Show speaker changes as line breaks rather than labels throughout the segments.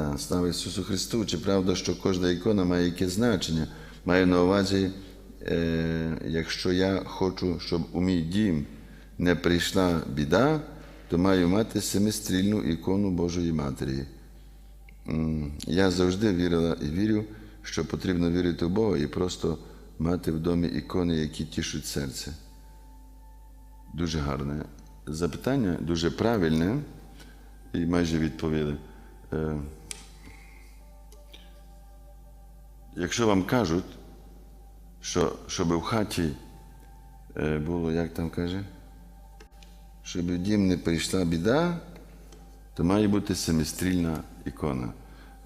Та, слава Ісусу Христу, чи правда, що кожна ікона має якесь значення? Маю на увазі, е, якщо я хочу, щоб у мій дім не прийшла біда, то маю мати семистрільну ікону Божої Матері. Я завжди вірила і вірю, що потрібно вірити в Бога і просто мати в домі ікони, які тішуть серце. Дуже гарне запитання, дуже правильне, і майже відповіли. Якщо вам кажуть, що щоб в хаті е, було, як там каже, щоб в дім не прийшла біда, то має бути семистрільна ікона.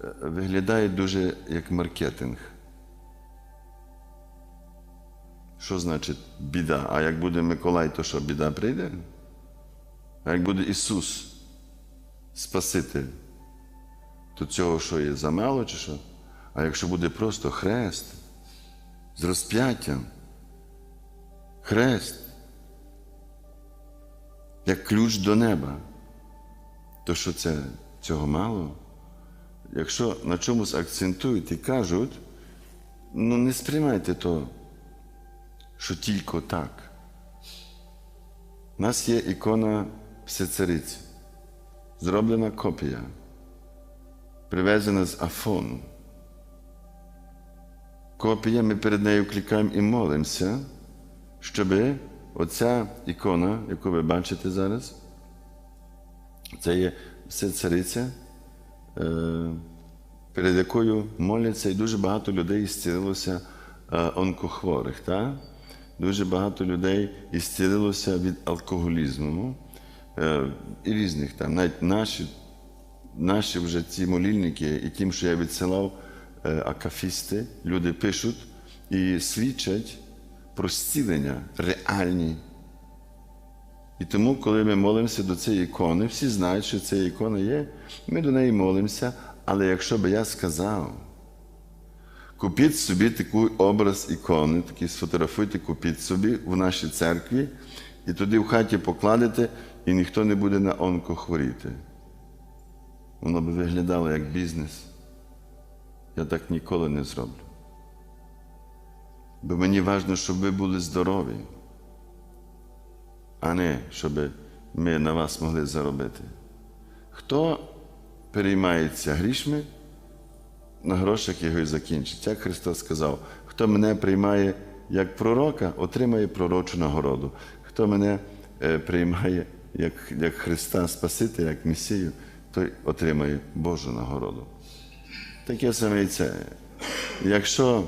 Е, Виглядає дуже як маркетинг. Що значить біда? А як буде Миколай, то що біда прийде? А як буде Ісус, Спаситель, то цього що є замало чи що? А якщо буде просто хрест з розп'яттям, хрест, як ключ до неба, то що це цього мало? Якщо на чомусь акцентують і кажуть, ну не сприймайте то, що тільки так. У нас є ікона Всецариці, зроблена копія, привезена з Афону. Копія, ми перед нею клікаємо і молимося, щоб оця ікона, яку ви бачите зараз, це є все цариця, е, перед якою моляться, і дуже багато людей зцілилося е, онкохворих. Та? Дуже багато людей ісцілилося від алкоголізму е, і різних там, навіть наші наші вже ці молільники, і тим, що я відсилав акафісти, люди пишуть і свідчать про зцілення реальні. І тому, коли ми молимося до цієї ікони, всі знають, що ця ікона є, ми до неї молимося. Але якщо би я сказав, купіть собі такий образ ікони, такий сфотографуйте, купіть собі в нашій церкві, і туди в хаті покладете, і ніхто не буде на онкохворіти. Воно би виглядало як бізнес. Я так ніколи не зроблю. Бо мені важливо, щоб ви були здорові, а не щоб ми на вас могли заробити. Хто переймається грішми, на грошах його і закінчить. Як Христос сказав, хто мене приймає як пророка, отримає пророчу нагороду. Хто мене е, приймає як, як Христа Спасителя, як Месію, той отримає Божу нагороду. Таке саме і це. Якщо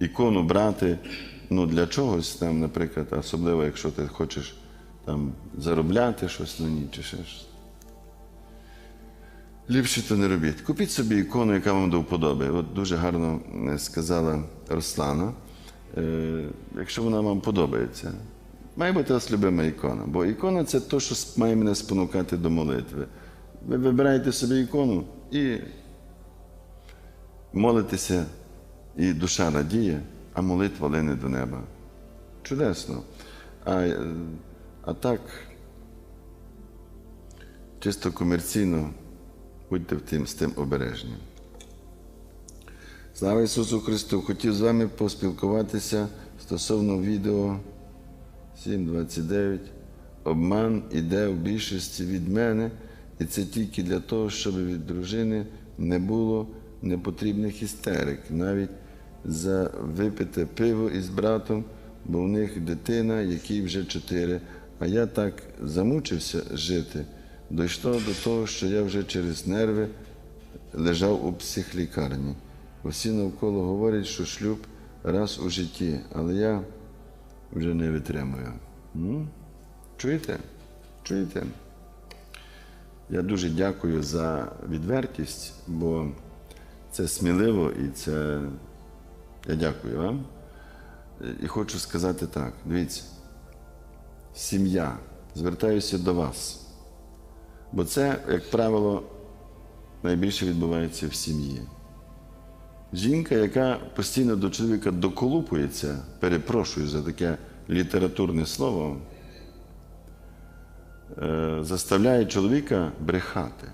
ікону брати ну, для чогось, там, наприклад, особливо, якщо ти хочеш там, заробляти щось на ній чи ще щось. Ліпше то не робіть. Купіть собі ікону, яка вам до вподоби. От дуже гарно е, сказала Руслана. Е, якщо вона вам подобається, має бути вас любима ікона. Бо ікона це те, що має мене спонукати до молитви. Ви вибираєте собі ікону і молитеся, і душа радіє, а молитва лине до неба. Чудесно. А, е, а так, чисто комерційно, будьте в тим, з тим обережні. Слава Ісусу Христу! Хотів з вами поспілкуватися стосовно відео 7.29. Обман іде в більшості від мене, і це тільки для того, щоб від дружини не було непотрібних істерик, навіть за випите пиво із братом, бо в них дитина, якій вже чотири, а я так замучився жити. Дійшло до того, що я вже через нерви лежав у психлікарні. Усі навколо говорять, що шлюб раз у житті, але я вже не витримую. М? Чуєте? Чуєте? Я дуже дякую за відвертість, бо це сміливо і це. Я дякую вам. І хочу сказати так: дивіться, сім'я, звертаюся до вас. Бо це, як правило, найбільше відбувається в сім'ї. Жінка, яка постійно до чоловіка доколупується, перепрошую за таке літературне слово, е, заставляє чоловіка брехати.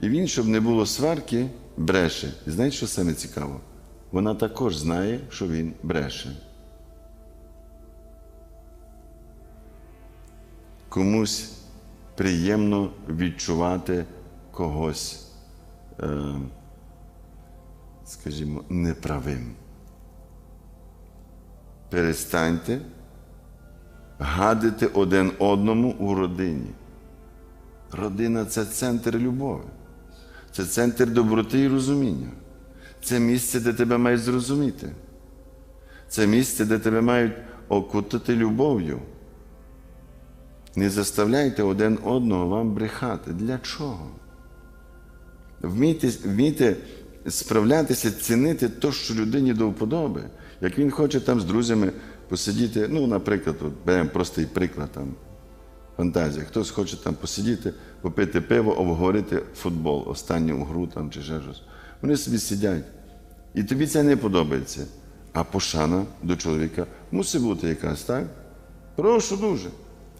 І він, щоб не було сварки, бреше. І знаєте, що саме цікаво? Вона також знає, що він бреше. Комусь приємно відчувати когось, е, скажімо, неправим. Перестаньте гадити один одному у родині. Родина це центр любові, це центр доброти і розуміння. Це місце, де тебе мають зрозуміти. Це місце, де тебе мають окутати любов'ю. Не заставляйте один одного вам брехати. Для чого? Вмійте, вмійте справлятися, цінити те, що людині до вподоби. Як він хоче там з друзями посидіти, ну, наприклад, от беремо простий приклад там, фантазія. Хтось хоче там посидіти, попити пиво, обговорити футбол, останню гру там чи ще щось. Вони собі сидять. І тобі це не подобається. А пошана до чоловіка мусить бути якась, так? Прошу дуже.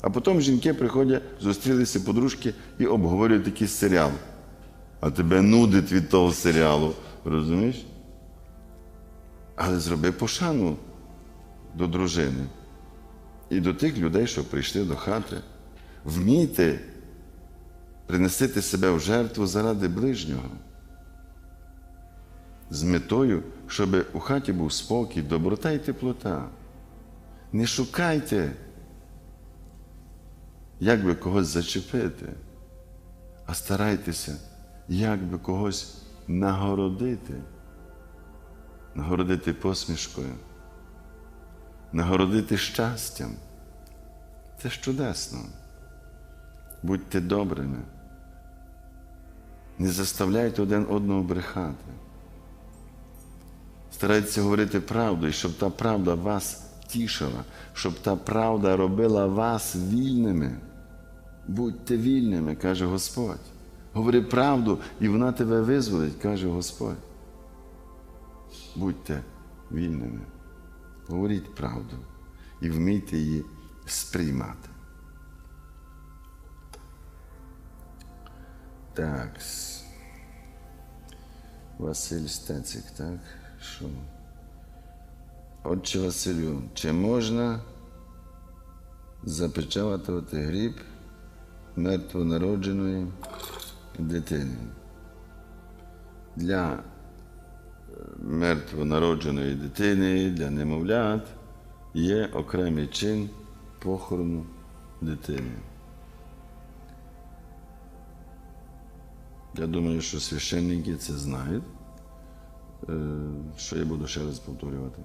А потім жінки приходять, зустрілися подружки і обговорюють якийсь серіал. А тебе нудить від того серіалу, розумієш? Але зроби пошану до дружини і до тих людей, що прийшли до хати. Вмійте принести себе в жертву заради ближнього. З метою, щоб у хаті був спокій, доброта і теплота. Не шукайте, як би когось зачепити, а старайтеся, як би когось нагородити, нагородити посмішкою, нагородити щастям. Це ж чудесно. Будьте добрими. Не заставляйте один одного брехати. Старайтеся говорити правду, і щоб та правда вас тішила, щоб та правда робила вас вільними. Будьте вільними, каже Господь. Говори правду, і вона тебе визволить, каже Господь. Будьте вільними. Говоріть правду і вмійте її сприймати. Так. Василь Стецик, так? Що? Отче Василю, чи можна запечатувати гріб мертвонародженої дитини? Для е, мертвонародженої дитини, для немовлят є окремий чин похорону дитини. Я думаю, що священники це знають, е, що я буду ще раз повторювати.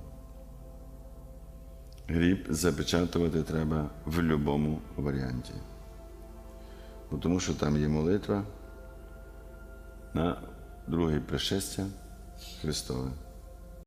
Гріб запечатувати треба в будь-якому варіанті. Бо Тому що там є молитва на друге пришестя Христове.